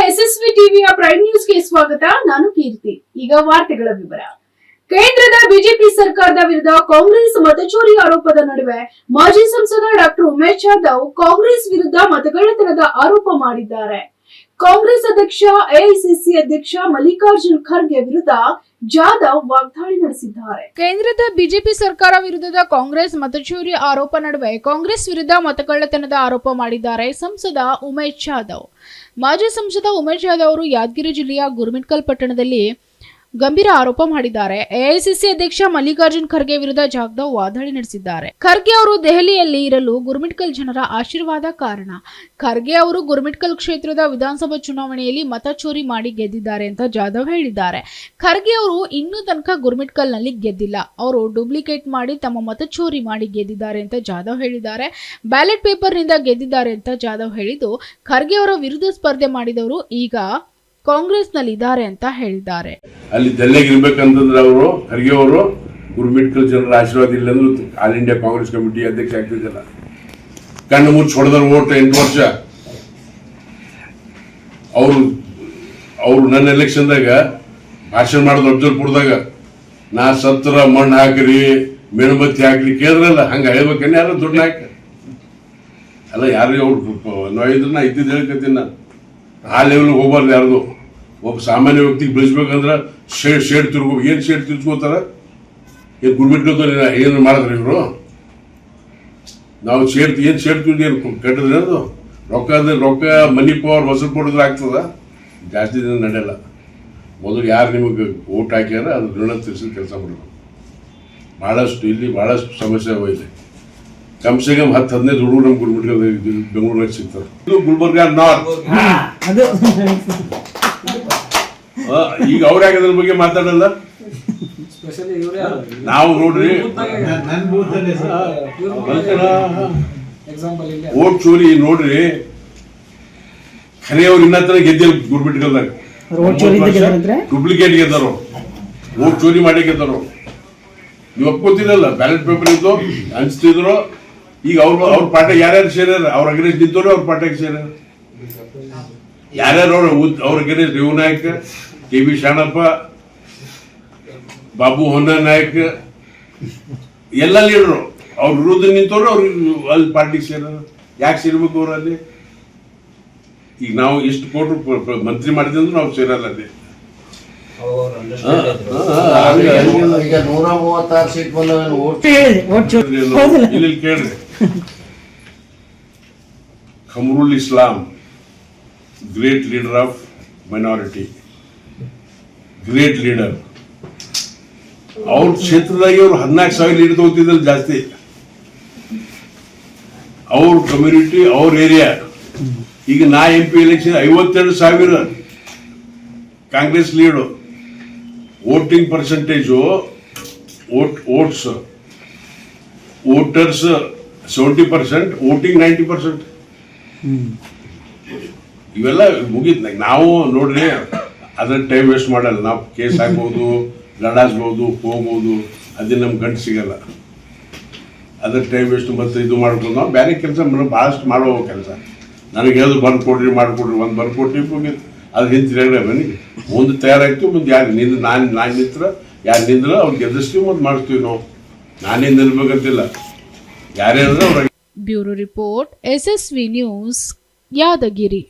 SSV ಟಿವಿಯ prime ನ್ಯೂಸ್ಗೆ ಸ್ವಾಗತ. ನಾನು ಕೀರ್ತಿ. ಈಗ ವಾರ್ತೆಗಳ ವಿವರ. ಕೇಂದ್ರದ ಬಿಜೆಪಿ ಸರ್ಕಾರದ ವಿರುದ್ಧ ಕಾಂಗ್ರೆಸ್ ಮತಚೋರಿ ಆರೋಪದ ನಡುವೆ ಮಾಜಿ ಸಂಸದ ಡಾಕ್ಟರ್ ಉಮೇಶ್ ಯಾದವ್ ಕಾಂಗ್ರೆಸ್ ವಿರುದ್ಧ ಮತಗಳ್ಳತನದ ಆರೋಪ ಮಾಡಿದ್ದಾರೆ. ಕಾಂಗ್ರೆಸ್ ಅಧ್ಯಕ್ಷ, ಎಐಸಿಸಿ ಅಧ್ಯಕ್ಷ ಮಲ್ಲಿಕಾರ್ಜುನ್ ಖರ್ಗೆ ವಿರುದ್ಧ ಜಾಧವ್ ವಾಗ್ದಾಳಿ ನಡೆಸಿದ್ದಾರೆ. ಕೇಂದ್ರದ ಬಿಜೆಪಿ ಸರ್ಕಾರ ವಿರುದ್ಧದ ಕಾಂಗ್ರೆಸ್ ಮತಚೂರಿ ಆರೋಪ ನಡುವೆ ಕಾಂಗ್ರೆಸ್ ವಿರುದ್ಧ ಮತಕಳ್ಳತನದ ಆರೋಪ ಮಾಡಿದ್ದಾರೆ ಸಂಸದ ಉಮೇಶ್ ಜಾಧವ್. ಮಾಜಿ ಸಂಸದ ಉಮೇಶ್ ಜಾಧವ್ ಅವರು ಯಾದಗಿರಿ ಜಿಲ್ಲೆಯ ಗುರುಮಿಟ್ಕಲ್ ಪಟ್ಟಣದಲ್ಲಿ ಗಂಭೀರ ಆರೋಪ ಮಾಡಿದ್ದಾರೆ. ಎಐಸಿಸಿ ಅಧ್ಯಕ್ಷ ಮಲ್ಲಿಕಾರ್ಜುನ್ ಖರ್ಗೆ ವಿರುದ್ಧ ಜಾಗ್ದವ್ ವಾದಾಳಿ ನಡೆಸಿದ್ದಾರೆ. ಖರ್ಗೆ ಅವರು ದೆಹಲಿಯಲ್ಲಿ ಇರಲು ಗುರ್ಮಿಟ್ಕಲ್ ಜನರ ಆಶೀರ್ವಾದ ಕಾರಣ. ಖರ್ಗೆ ಅವರು ಗುರ್ಮಿಟ್ಕಲ್ ಕ್ಷೇತ್ರದ ವಿಧಾನಸಭಾ ಚುನಾವಣೆಯಲ್ಲಿ ಮತ ಚೋರಿ ಮಾಡಿ ಗೆದ್ದಿದ್ದಾರೆ ಅಂತ ಜಾಧವ್ ಹೇಳಿದ್ದಾರೆ. ಖರ್ಗೆ ಅವರು ಇನ್ನೂ ತನಕ ಗುರುಮಿಟ್ಕಲ್ನಲ್ಲಿ ಗೆದ್ದಿಲ್ಲ. ಅವರು ಡೂಪ್ಲಿಕೇಟ್ ಮಾಡಿ ತಮ್ಮ ಮತ ಚೋರಿ ಮಾಡಿ ಗೆದ್ದಿದ್ದಾರೆ ಅಂತ ಜಾಧವ್ ಹೇಳಿದ್ದಾರೆ. ಬ್ಯಾಲೆಟ್ ಪೇಪರ್ನಿಂದ ಗೆದ್ದಿದ್ದಾರೆ ಅಂತ ಜಾಧವ್ ಹೇಳಿದ್ದು, ಖರ್ಗೆ ಅವರ ವಿರುದ್ಧ ಸ್ಪರ್ಧೆ ಮಾಡಿದವರು ಈಗ ಕಾಂಗ್ರೆಸ್ನಲ್ಲಿದ್ದಾರೆ ಅಂತ ಹೇಳಿದ್ದಾರೆ. ಅಲ್ಲಿ ದೆಲ್ಲೆಗೆ ಇರ್ಬೇಕಂತಂದ್ರೆ ಅವರು, ಖರ್ಗೆ ಅವರು ಗುರುಮಿಟ್ಕಲ್ ಜನರ ಆಶೀರ್ವಾದ ಇಲ್ಲ ಅಂದ್ರೆ ಆಲ್ ಇಂಡಿಯಾ ಕಾಂಗ್ರೆಸ್ ಕಮಿಟಿ ಅಧ್ಯಕ್ಷ ಆಗ್ತಿದ್ದಿಲ್ಲ. ಕಣ್ಣು ಮುಚ್ಚಿ ಹೊಡೆದ್ರು ಓಟ್ ಎಂಟು ವರ್ಷ. ಅವರು ಅವರು ನನ್ನ ಎಲೆಕ್ಷನ್ದಾಗ, ಭಾಷಣ ಮಾಡೋದು ಅಫ್ಜಲ್ಪುರದಾಗ ನಾ ಸತ್ರ ಮಣ್ಣು ಹಾಕ್ರಿ, ಮೇಣಬತ್ತಿ ಹಾಕ್ರಿ ಕೇಳಿದ್ರಲ್ಲ, ಹಂಗ ಹೇಳ್ಬೇಕನ್ನ ಯಾರು ದುಡ್ಡು ಹಾಕಿ ಅಲ್ಲ ಯಾರು ಅವ್ರು ನೋಯಿದ್ರು ನಾ ಇದ್ದಿದ್ದು ಹೇಳ್ಕೊತೀನಿ ನಾನು. ಆ ಲೆವೆಲ್ಗೆ ಹೋಗ್ಬಾರ್ದು ಯಾರ್ದು. ಒಬ್ಬ ಸಾಮಾನ್ಯ ವ್ಯಕ್ತಿಗೆ ಬೆಳೆಸ್ಬೇಕಂದ್ರೆ ಶೇಡ್ ಶೇಡ್ ತಿರ್ಗೋ ಏನು ಶೇಡ್ ತಿರ್ಸ್ಕೋತಾರೆ ಏನು ಗುಡ್ಬಿಟ್ಕೋತಾರೆ ಏನು ಮಾಡಿದ್ರೆ ಇವರು? ನಾವು ಶೇಡ್ ಏನು ಶೇಡ್ ತಿಂದು ಏನು ಕಟ್ಟಿದ್ರೆ ಅದು? ರೊಕ್ಕ ಅಂದರೆ ರೊಕ್ಕ ಮನಿ ಪವರ್ ವಸೂಲ್ ಕೊಡಿದ್ರೆ ಆಗ್ತದ? ಜಾಸ್ತಿ ದಿನ ನಡೆಯಲ್ಲ. ಮೊದಲು ಯಾರು ನಿಮಗೆ ಓಟ್ ಹಾಕ್ಯಾರ, ಅದು ಋಣ ತೀರಿಸಿ ಕೆಲಸ ಮಾಡಬೇಕು ಭಾಳಷ್ಟು ಇಲ್ಲಿ ಭಾಳಷ್ಟು ಸಮಸ್ಯೆ ಇಲ್ಲಿ ಕಮ್ ಸೆ ಕಮ್ ಹತ್ತು ಹದಿನೈದು ಹುಡುಗರು ನಮ್ಮ ಗುಲ್ಬರ್ಗ ಬೆಂಗಳೂರಾಗ ಸಿಗ್ತಾರೆ. ಇದು ಗುಲ್ಬರ್ಗ ನಾರ್ತ್ ಅದು. ಆ, ಈಗ ಅವ್ರ ಯಾಕಂದ್ರ ಅದ್ರ ಬಗ್ಗೆ ಮಾತಾಡಲ್ಲ? ನಾವು ನೋಡ್ರಿ. ಓಟ್ ಚೋರಿ ನೋಡ್ರಿ. ಖರೆ ಅವ್ರು ಇನ್ನತ್ರ ಗೆದ್ದಿಲ್ಲ ಗೆದ್ದಾರಂದ್ರೆ? ಡೂಪ್ಲಿಕೇಟ್ ಗೆದ್ದಾರು? ಓಟ್ ಚೋರಿ ಮಾಡಿ ಗೆದ್ದಾರ? ನೀವು ಒಪ್ಕೋತಿರಲ್ಲ ಬ್ಯಾಲೆಟ್ ಪೇಪರ್ ಇದ್ದು ಹಂಚ್ತಿದ್ರು ಈಗ ಅವ್ರು ಅವ್ರ ಪಾಠ ಯಾರ್ಯಾರು ಸೇರ್ಯಾರ? ಅವ್ರ ಅಗ್ರೆಸ್ ನಿಂತವ್ರೆ ಅವ್ರ ಪಾಠಕ್ಕೆ ಸೇರ್ಯಾರ? ಯಾರ್ಯಾರು ಅವ್ರ ಉದ್- ಅವ್ರ ಅಗ್ರೇಜ್ ರೇವು ನಾಯಕ್ ಕೆ ವಿ ಶಾಣಪ್ಪ ಬಾಬು ಹೊನ್ನ ನಾಯಕ್ ಎಲ್ಲ ಲೀಡರು ಅವ್ರ ವಿರುದ್ಧ ನಿಂತವ್ರು ಅವ್ರಿಗೆ ಅಲ್ಲಿ ಪಾರ್ಟಿಗೆ ಸೇರೋರು ಯಾಕೆ ಸೇರ್ಬೇಕು ಅವ್ರು ಅಲ್ಲಿ? ಈಗ ನಾವು ಎಷ್ಟು ಕೋಟಿ ಪ- ಪ- ಮಂತ್ರಿ ಮಾಡಿದ್ರೆ ಅಂದ್ರೆ ನಾವು ಸೇರಲ್ಲ ಅಲ್ಲಿ. ಕೇಳ್ರಿ Khamrul Islam. Great leader of minority great leader ಅವ್ರ ಕ್ಷೇತ್ರದಾಗೆ ಅವ್ರು ಹದಿನಾಲ್ಕು ಸಾವಿರ ಲೀಡರ್ ತಗೋತಿದ್ರಲ್ಲಿ ಜಾಸ್ತಿ. ಅವ್ರ ಕಮ್ಯುನಿಟಿ ಅವ್ರ ಏರಿಯಾ ಈಗ ನಾ ಎಂ ಪಿ ಎಲೆಕ್ಷನ್ ಐವತ್ತೆರಡು ಸಾವಿರ Congress lead voting percentage vote, votes. Voters seventy percent voting ninety percent ಇವೆಲ್ಲ ಮುಗೀತು ನಾವು ನೋಡ್ರಿ ಅದ್ರ ಟೈಮ್ ವೇಸ್ಟ್ ಮಾಡಲ್ಲ. ನಾವು ಕೇಸ್ ಹಾಕ್ಬೋದು ಲಡಾಸ್ಬೋದು ಹೋಗ್ಬೋದು. ಅದೇ ನಮ್ಗೆ ಗಂಟು ಸಿಗಲ್ಲ. ಅದ್ರ ಟೈಮ್ ವೇಸ್ಟ್ ಮತ್ತೆ ಇದು ಮಾಡ್ಕೊಂಡು ನಾವು ಬೇರೆ ಕೆಲಸ ಭಾಳಷ್ಟು ಮಾಡೋ ಕೆಲಸ. ನನಗೆ ಯಾವ್ದು ಬಂದು ಕೊಡ್ರಿ ಮಾಡಿಕೊಡ್ರಿ ಒಂದು ಬಂದು ಕೊಟ್ರಿ ಮುಗೀತು. ಅದು ಹಿಂತಿರಾಗ್ರೆ ಬನ್ನಿ. ಮುಂದೆ ತಯಾರಾಯ್ತು, ಮುಂದೆ ಯಾರು ನಿಂದು ನಾನು ನಾನು ನಿಂತ್ರ, ಯಾರು ನಿಂದ್ರೆ ಅವ್ರು ಗೆದ್ದಿಸ್ತೀವಿ ಮತ್ತು ಮಾಡಿಸ್ತೀವಿ ನಾವು. ನಾನೇ ನಿಲ್ಬೇಕಂತಿಲ್ಲ. ಅಂದ್ರೆ ಅವ್ರ bureau report V news, Yadgiri.